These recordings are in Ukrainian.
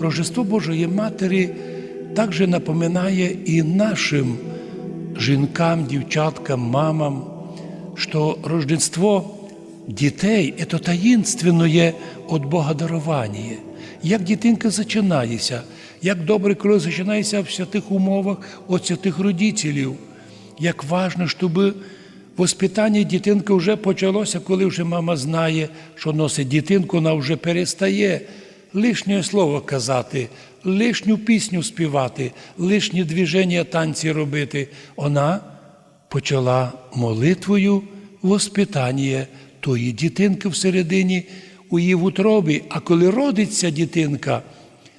Рождество Божої Матері також напоминає і нашим жінкам, дівчаткам, мамам, що Рождество дітей це таїнственне від Бога дарування. Як дитинка зачинається, як добре, коли починається в святих умовах від святих родителів, як важно, щоб воспитання дитинки вже почалося, коли вже мама знає, що носить дитинку, вона вже перестає лишнє слово казати, лишню пісню співати, лишні движення танці робити. Вона почала молитвою воспитання тої дитинки всередині у її утробі. А коли родиться дитинка,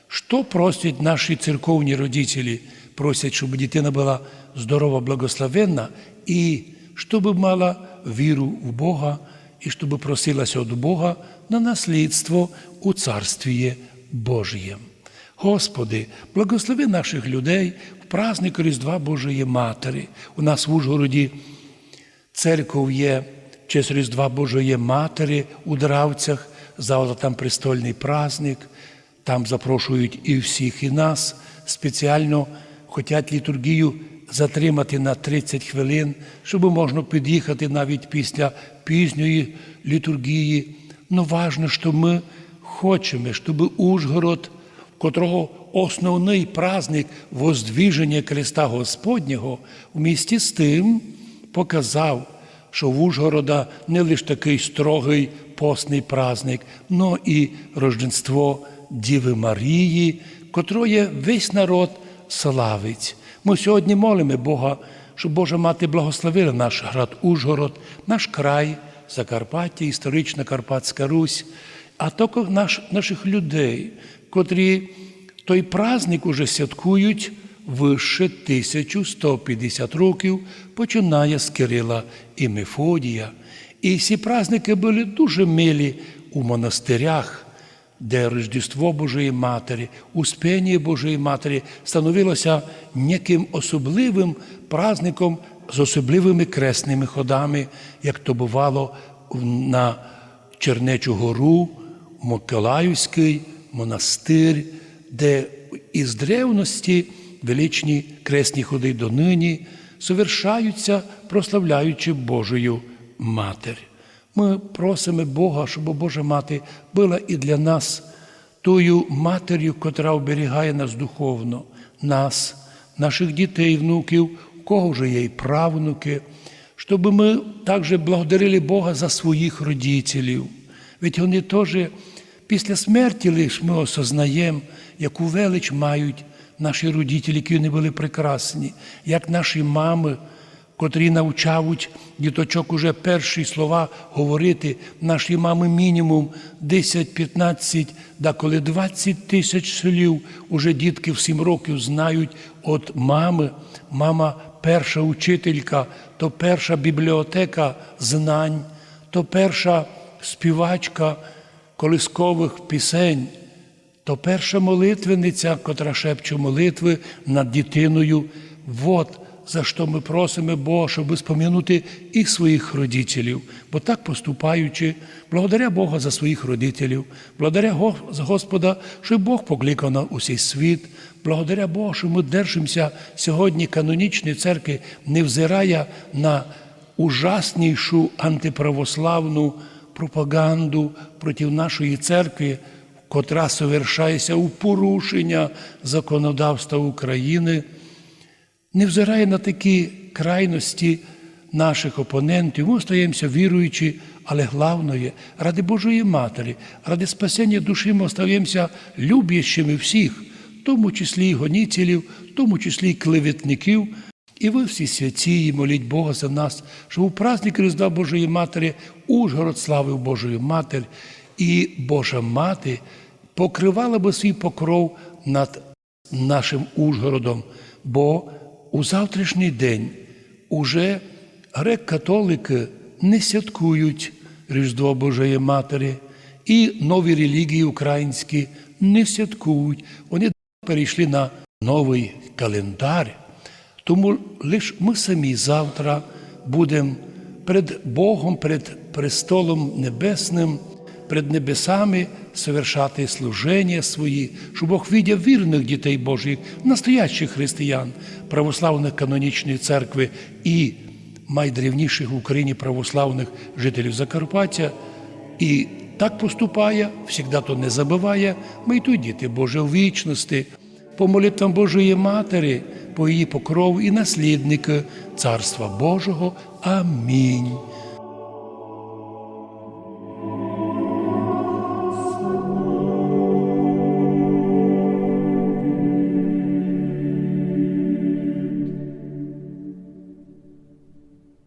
що просять наші церковні родителі? Просять, щоб дитина була здорова, благословенна і щоб мала віру в Бога, і щоб просилася від Бога на наслідство у Царстві Божієм. Господи, благослови наших людей в праздник Різдва Божої Матері. У нас в Ужгороді церков є честь Різдва Божої Матері у Дравцях, завтра там престольний праздник, там запрошують і всіх, і нас. Спеціально хочуть літургію затримати на 30 хвилин, щоб можна під'їхати навіть після пізньої літургії. Ну важно, що ми хочемо, щоб Ужгород, в котрого основний праздник воздвіження Христа Господнього, в місті з тим показав, що в Ужгорода не лише такий строгий постний праздник, но і Рождество Діви Марії, котроє весь народ славить. Ми сьогодні молимо Бога, щоб Божа Мати благословила наш град Ужгород, наш край, Закарпаття, історична Карпатська Русь, а також наш, наших людей, котрі той праздник уже святкують вище 1150 років, починає з Кирила і Мефодія. І ці праздники були дуже милі у монастирях, де Рождество Божої Матері, Успення Божої Матері становилося неким особливим праздником з особливими кресними ходами, як то бувало на Чернечу гору, Миколаївський монастир, де із древності величні кресні ходи донині совершаються, прославляючи Божою Матір. Ми просимо Бога, щоб Божа Мати була і для нас тою матір'ю, котра оберігає нас духовно, нас, наших дітей, внуків, у кого вже є і правнуки, щоб ми також благодарили Бога за своїх родителів. Ведь вони теж після смерті лише ми осознаємо, яку велич мають наші родителі, які вони були прекрасні, як наші мами, котрі навчають діточок уже перші слова говорити, наші мами мінімум 10-15, да коли 20 тисяч слів уже дітки в 7 років знають від мами. Мама перша учителька, то перша бібліотека знань, то перша співачка колискових пісень, то перша молитвениця, котра шепче молитви над дитиною. Вот за що ми просимо Бога, щоб спом'янути і своїх родителів, бо так поступаючи, благодаря Бога за своїх родителів, благодаря Господа, що Бог покликав на усій світ, благодаря Богу, що ми держимося сьогодні канонічної церкви, не взирає на ужаснішу антиправославну пропаганду проти нашої церкви, котра совершається у порушення законодавства України не взирає на такі крайності наших опонентів. Ми остаємося віруючи, але головне, ради Божої Матері, ради спасення душі ми остаємося любящими всіх, в тому числі і гонітелів, в тому числі і клеветників. І ви всі святі, і моліть Бога за нас, щоб у праздник Різдва Божої Матері Ужгород славив Божою Матір, і Божа Мати покривала би свій покров над нашим Ужгородом. бо у завтрашній день уже грек-католики не святкують Різдво Божої Матері, і нові релігії українські не святкують. Вони перейшли на новий календар. Тому лише ми самі завтра будемо перед Богом, перед престолом Небесним, перед небесами совершати служення свої, щоб Бог видів вірних дітей Божих, настоящих християн, православних канонічної церкви і найдревніших в Україні православних жителів Закарпаття. І так поступає, завжди то не забуває, ми й тут діти Боже в вічності, по молитвам Божої Матері, по її покрову і наслідники Царства Божого. Амінь.